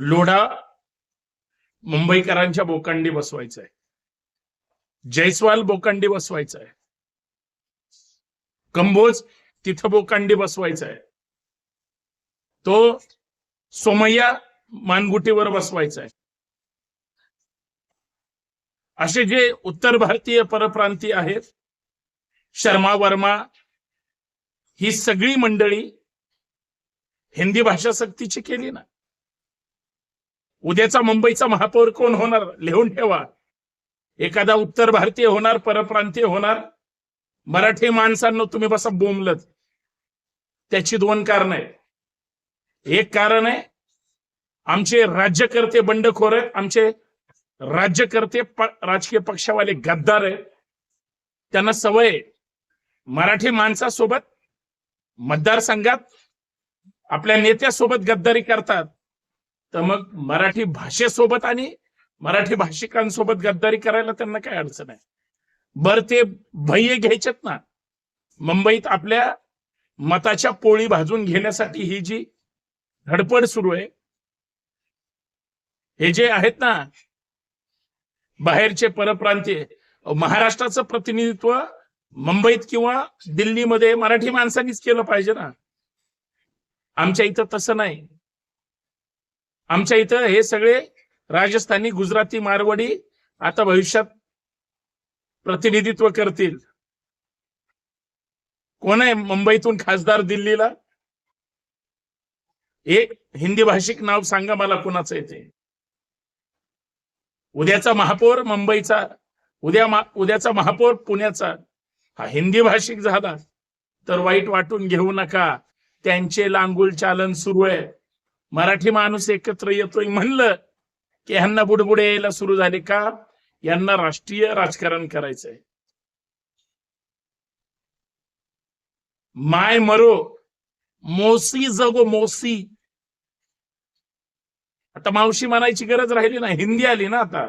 लोढा मुंबईकरांच्या बोकांडी बसवायचा आहे जयस्वाल बोकांडी बसवायचा आहे कंबोज तिथं बोकांडी बसवायचा आहे तो सोमय्या मानगुटीवर बसवायचा आहे असे जे उत्तर भारतीय परप्रांतीय आहेत शर्मा वर्मा ही सगळी मंडळी हिंदी भाषा सक्तीची केली ना. उद्याचा मुंबईचा महापौर कोण होणार? लिहून ठेवा. एखादा उत्तर भारतीय होणार परप्रांतीय होणार. मराठी माणसांना तुम्ही बसा बोंबलत. त्याची दोन कारण आहेत. एक कारण आहे आमचे राज्यकर्ते बंडखोर आहेत. आमचे राज्यकर्ते राजकीय पक्षावाले गद्दार आहेत. त्यांना सवय मराठी माणसासोबत मतदारसंघात आपल्या नेत्यासोबत गद्दारी करतात. तर मग मराठी भाषेसोबत आणि मराठी भाषिकांसोबत गद्दारी करायला त्यांना काय अडचण आहे? बर ते भय्य घ्यायचेत ना. मुंबईत आपल्या मताच्या पोळी भाजून घेण्यासाठी ही जी धडपड सुरू आहे हे जे आहेत ना बाहेरचे परप्रांतीय महाराष्ट्राचं प्रतिनिधित्व मुंबईत किंवा दिल्लीमध्ये मराठी माणसांनीच केलं पाहिजे ना. आमच्या इथं तसं नाही. आमच्या इथं हे सगळे राजस्थानी गुजराती मारवाडी आता भविष्यात प्रतिनिधित्व करतील. कोण आहे मुंबईतून खासदार दिल्लीला? एक हिंदी भाषिक नाव सांगा मला कोणाचं येते उद्याचा महापौर मुंबईचा उद्या मा- उद्याचा महापौर पुण्याचा. हा हिंदी भाषिक झाला तर वाईट वाटून घेऊ नका. त्यांचे लांगुल चालन सुरू आहे मराठी माणूस एकत्र येतोय म्हणलं की ह्यांना बुडबुडे यायला सुरू झाले का? यांना राष्ट्रीय राजकारण करायचंय. माय मरो मोसी जगो मोसी. आता मावशी म्हणायची गरज राहिली ना हिंदी आली ना आता.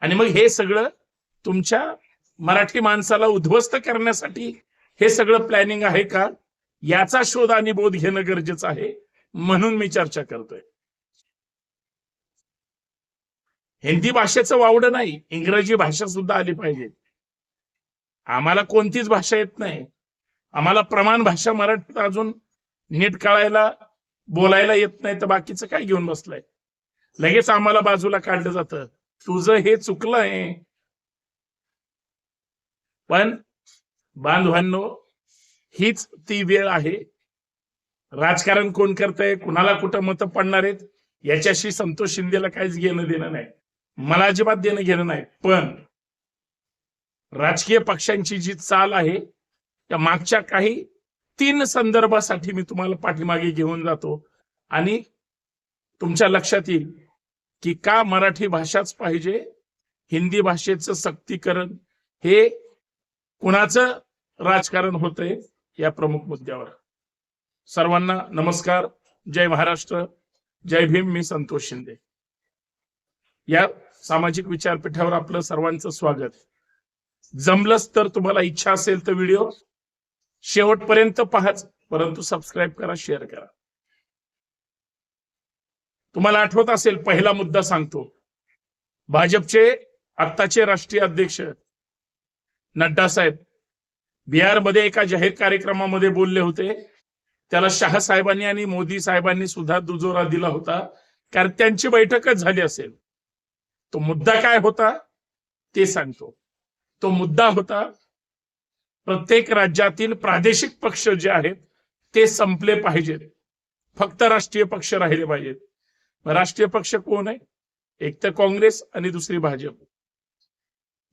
आणि मग हे सगळं तुमच्या मराठी माणसाला उद्ध्वस्त करण्यासाठी हे सगळं प्लॅनिंग आहे का? याचा शोध आणि बोध घेणं गरजेचं आहे म्हणून मी चर्चा करतोय. हिंदी भाषेचं वावडं नाही इंग्रजी भाषा सुद्धा आली पाहिजे. आम्हाला कोणतीच भाषा येत नाही. आम्हाला प्रमाण भाषा मराठीत अजून नीट कळायला बोलायला येत नाही तर बाकीचं काय घेऊन बसलंय? लगेच आम्हाला बाजूला काढलं जातं. तुझं हे चुकलंय. पण बांधवांनो हीच ती वेळ आहे. राजकारण कोण करतंय कुणाला कुठं मतं पडणार आहेत याच्याशी संतोष शिंदेला काहीच घेणं देणं नाही. मला अजिबात देणं घेणं नाही. पण राजकीय पक्षांची जी चाल आहे त्या मागच्या काही तीन संदर्भासाठी मी तुम्हाला पाठीमागे घेऊन जातो. आणि तुमच्या लक्षात येईल की का मराठी भाषाच पाहिजे हिंदी भाषेचं सक्तीकरण हे कुणाचं राजकारण होतंय या प्रमुख मुद्द्यावर. सर्वांना नमस्कार. जय महाराष्ट्र. जय भीम. मी संतोष शिंदे. या सामाजिक विचारपीठावर आपलं सर्वांचं स्वागत. जमलंच तर तुम्हाला इच्छा असेल तर व्हिडिओ शेवटपर्यंत पाहाच परंतु सबस्क्राईब करा शेअर करा. तुम्हाला आठवत असेल पहिला मुद्दा सांगतो. भाजपचे आत्ताचे राष्ट्रीय अध्यक्ष नड्डा साहेब बिहारमध्ये एका जाहीर कार्यक्रमामध्ये बोलले होते. त्याला शाह साहेबांनी आणि मोदी साहेबांनी सुद्धा दुजोरा दिला होता. कारण त्यांची बैठकच झाली असेल. तो मुद्दा काय होता? ते सांगतो. तो मुद्दा होता प्रत्येक राज्यातील प्रादेशिक पक्ष जे आहेत ते संपले पाहिजेत. फक्त राष्ट्रीय पक्ष राहिले पाहिजेत. राष्ट्रीय पक्ष कोण आहे? एक तर काँग्रेस आणि दुसरी भाजप.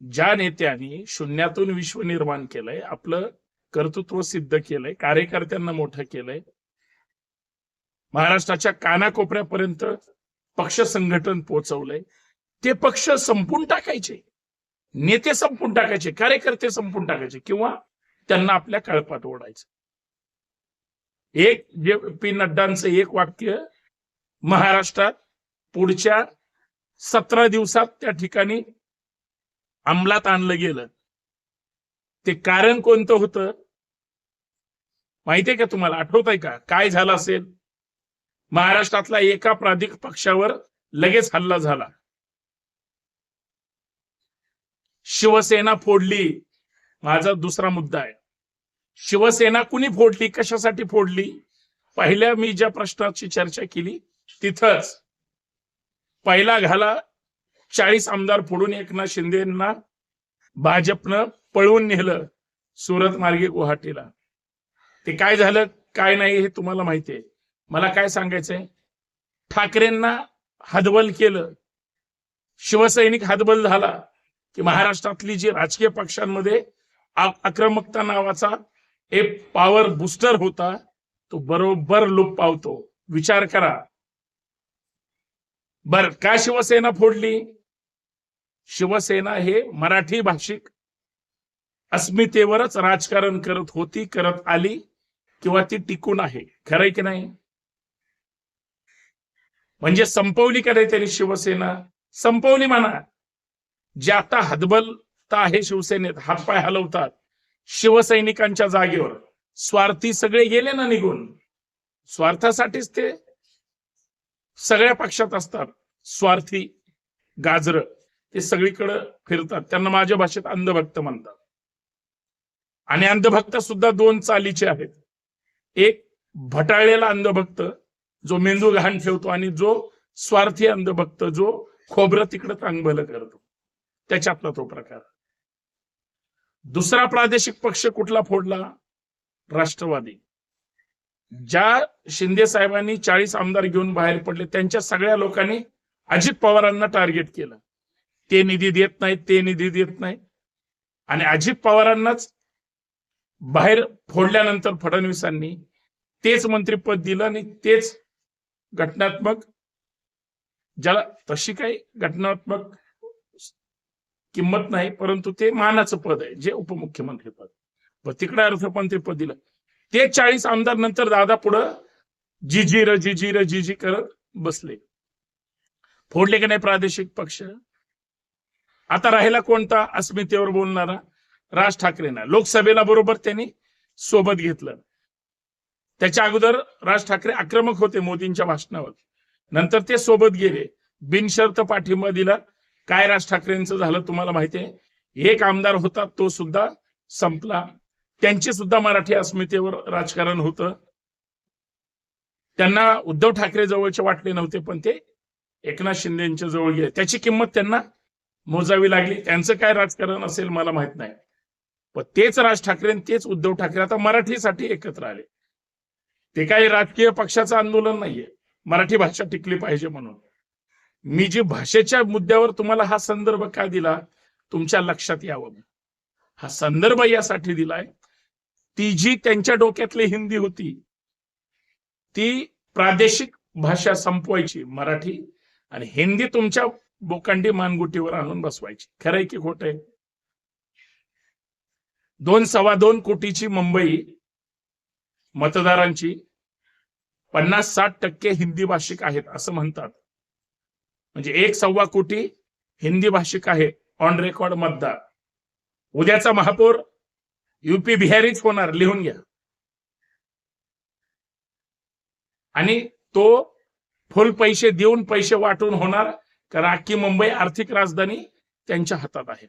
ज्या नेत्यांनी शून्यातून विश्व निर्माण केलंय आपलं कर्तृत्व सिद्ध केलंय कार्यकर्त्यांना मोठं केलंय महाराष्ट्राच्या कानाकोपऱ्यापर्यंत पक्ष संघटन पोहोचवलंय ते पक्ष संपून टाकायचे. नेते संपून टाकायचे कार्यकर्ते संपून टाकायचे किंवा त्यांना आपल्या कळपात ओढायचं. एक जे पी नड्डांचं एक वाक्य महाराष्ट्रात पुढच्या सतरा दिवसात त्या ठिकाणी अंमलात आणलं गेलं. ते कारण कोणतं होतं? माहितीये का तुम्हाला? आठवत आहे का? काय झालं असेल? महाराष्ट्रातला एका प्राधिक पक्षावर लगेच हल्ला झाला. शिवसेना फोडली. माझा दुसरा मुद्दा आहे. शिवसेना कुणी फोडली? कशासाठी फोडली? पहिल्या मी ज्या प्रश्नाची चर्चा केली तिथंच. पहिला घाला चाळीस आमदार फोडून एकनाथ शिंदेना भाजपनं पळवून नेलं सुरत मार्गे गुवाहाटीला. ते काय झालं काय नाही हे तुम्हाला माहिती आहे. मला काय सांगायचंय? ठाकरेंना हदबल केलं. शिवसैनिक हदबल झाला की महाराष्ट्रातली जी राजकीय पक्षांमध्ये आक्रमकता नावाचा एक पॉवर बुस्टर होता तो बरोबर लुप पावतो. विचार करा. बर का शिवसेना फोडली? शिवसेना हे मराठी भाषिक अस्मितेवरच राजकारण करत होती करत आली किंवा ती टिकून आहे. खरंय की नाही? म्हणजे संपवली का नाही त्यांनी शिवसेना? संपवली म्हणा. जे आता हदबलता आहे शिवसेनेत हातपाय हलवतात शिवसैनिकांच्या जागेवर. स्वार्थी सगळे गेले ना निघून. स्वार्थासाठीच ते सगळ्या पक्षात असतात. स्वार्थी गाजर. ते सगळीकडे फिरतात. त्यांना माझ्या भाषेत अंधभक्त म्हणतात. आणि अंधभक्त सुद्धा दोन चालीचे आहेत. एक भटाळलेला अंधभक्त जो मेंदू घाण ठेवतो आणि जो स्वार्थी अंधभक्त जो खोबरं तिकडं चांगलं करतो. त्याच्यातला तो प्रकार. दुसरा प्रादेशिक पक्ष कुठला फोडला? राष्ट्रवादी. ज्या शिंदे साहेबांनी चाळीस आमदार घेऊन बाहेर पडले त्यांच्या सगळ्या लोकांनी अजित पवारांना टार्गेट केलं. ते निधी देत नाहीत ते निधी देत नाही आणि अजित पवारांनाच बाहेर फोडल्यानंतर फडणवीसांनी तेच मंत्रिपद दिलं आणि तेच घटनात्मक ज्याला तशी काही घटनात्मक किंमत नाही परंतु ते मानाचं पद आहे जे उपमुख्यमंत्री पद. व तिकडे अर्थमंत्री पद दिलं. ते चाळीस आमदार नंतर दादा पुढं जिजी र जिजी र जिजी करत बसले. फोडले की नाही प्रादेशिक पक्ष? आता राहिला कोणता? अस्मितेवर बोलणारा राज ठाकरेंना. लोकसभेला बरोबर त्यांनी सोबत घेतलं. त्याच्या अगोदर राज ठाकरे आक्रमक होते मोदींच्या भाषणावर. नंतर ते सोबत गेले. बिनशर्त पाठिंबा दिला. काय राज ठाकरेंचं झालं तुम्हाला माहिती आहे? एक आमदार होता तो सुद्धा संपला. त्यांची सुद्धा मराठी अस्मितेवर राजकारण होतं. त्यांना उद्धव ठाकरे जवळचे वाटले नव्हते पण ते एकनाथ शिंदेच्या जवळ गेले. त्याची किंमत त्यांना मोजावी लागली. त्यांचं काय राजकारण असेल मला माहीत नाही. पण तेच राज ठाकरे आणि तेच उद्धव ठाकरे आता मराठीसाठी एकत्र आले. ते काही राजकीय पक्षाचं आंदोलन नाहीये. मराठी भाषा टिकली पाहिजे म्हणून. मी जी भाषेच्या मुद्द्यावर तुम्हाला हा संदर्भ का दिला? तुमच्या लक्षात यावं. हा संदर्भ यासाठी दिलाय. ती जी त्यांच्या डोक्यातली हिंदी होती ती प्रादेशिक भाषा संपवायची मराठी. आणि हिंदी तुमच्या बोकांडी मानगुटीवर आणून बसवायची. खरंय की खोट आहे दोन सव्वा दोन कोटीची मुंबई मतदारांची पन्नास साठ टक्के हिंदी भाषिक आहेत असं म्हणतात. म्हणजे एक सव्वा कोटी हिंदी भाषिक आहे ऑन रेकॉर्ड मतदार. उद्याचा महापौर युपी बिहारीच होणार लिहून घ्या. आणि तो फुल पैसे देऊन पैसे वाटून होणार कारण अख्खी मुंबई आर्थिक राजधानी त्यांच्या हातात आहे.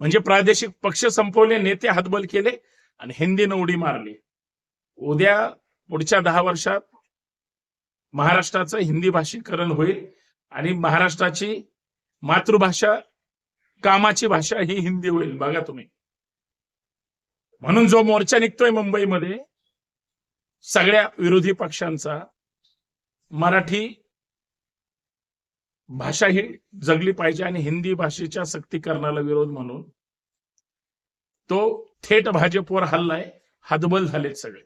म्हणजे प्रादेशिक पक्ष संपवले नेते हातबल केले आणि हिंदीनं उडी मारली. उद्या पुढच्या दहा वर्षात महाराष्ट्राचं हिंदी भाषीकरण होईल आणि महाराष्ट्राची मातृभाषा कामाची भाषा ही हिंदी होईल. बघा तुम्ही. म्हणून जो मोर्चा निघतोय मुंबईमध्ये सगळ्या विरोधी पक्षांचा मराठी भाषा ही जगली पाहिजे आणि हिंदी भाषेच्या सक्तीकरणाला विरोध म्हणून तो थेट भाजपवर हल्लाय हदबल झालेत सगळे.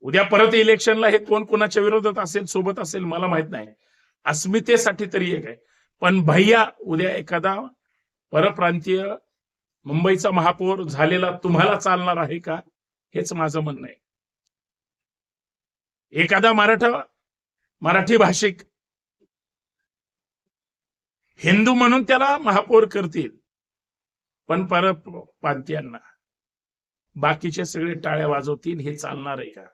उद्या परत इलेक्शनला हे कोण कोणाच्या विरोधात असेल सोबत असेल मला माहीत नाही. अस्मितेसाठी तरी एक आहे. पण भैया उद्या एखादा परप्रांतीय मुंबईचा महापौर झालेला तुम्हाला चालणार आहे का? हेच माझं म्हणणं आहे. एखादा मराठा मराठी भाषिक हिंदू म्हणून त्याला महापौर करतील. पण पर परप्रांतीयांना बाकीचे सगळे टाळ्या वाजवतील हे चालणार आहे का?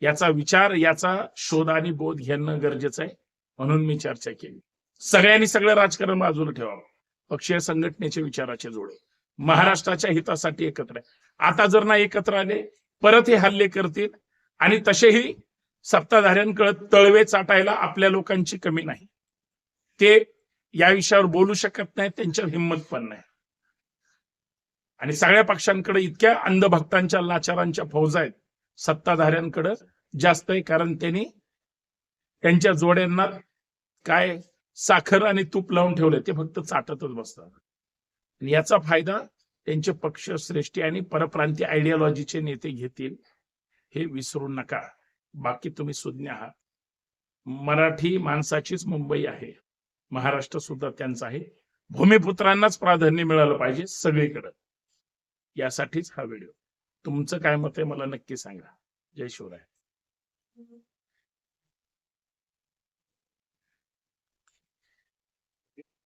याचा विचार याचा शोध आणि बोध घेणं गरजेचं आहे म्हणून मी चर्चा केली. सगळ्यांनी सगळं राजकारण बाजूला ठेवावं. पक्षीय संघटनेचे विचाराचे जोडे. महाराष्ट्राच्या हितासाठी एकत्र आहे. आता जर ना एकत्र आले परत हे हल्ले करतील आणि तसेही सत्ताधाऱ्यांकडे तळवे चाटायला आपल्या लोकांची कमी नाही. ते या विषयावर बोलू शकत नाही त्यांच्यावर हिंमत पण नाही. आणि सगळ्या पक्षांकडे इतक्या अंधभक्तांच्या लाचारांच्या फौजा आहेत. सत्ताधाऱ्यांकडे जास्त आहे कारण त्यांनी त्यांच्या जोड्यांना काय साखर आणि तूप लावून ठेवले ते फक्त चाटतच बसतात. आणि याचा फायदा त्यांचे पक्ष श्रेष्ठी आणि परप्रांतीय आयडिओलॉजीचे नेते घेतील हे विसरू नका. बाकी तुम्ही सुज्ञ आहात. मराठी माणसाचीच मुंबई आहे. महाराष्ट्र सुद्धा त्यांचा आहे. भूमिपुत्रांनाच प्राधान्य मिळालं पाहिजे सगळीकडं. यासाठीच हा व्हिडिओ. तुमचं काय मत आहे मला नक्की सांगा. जय शिवराय.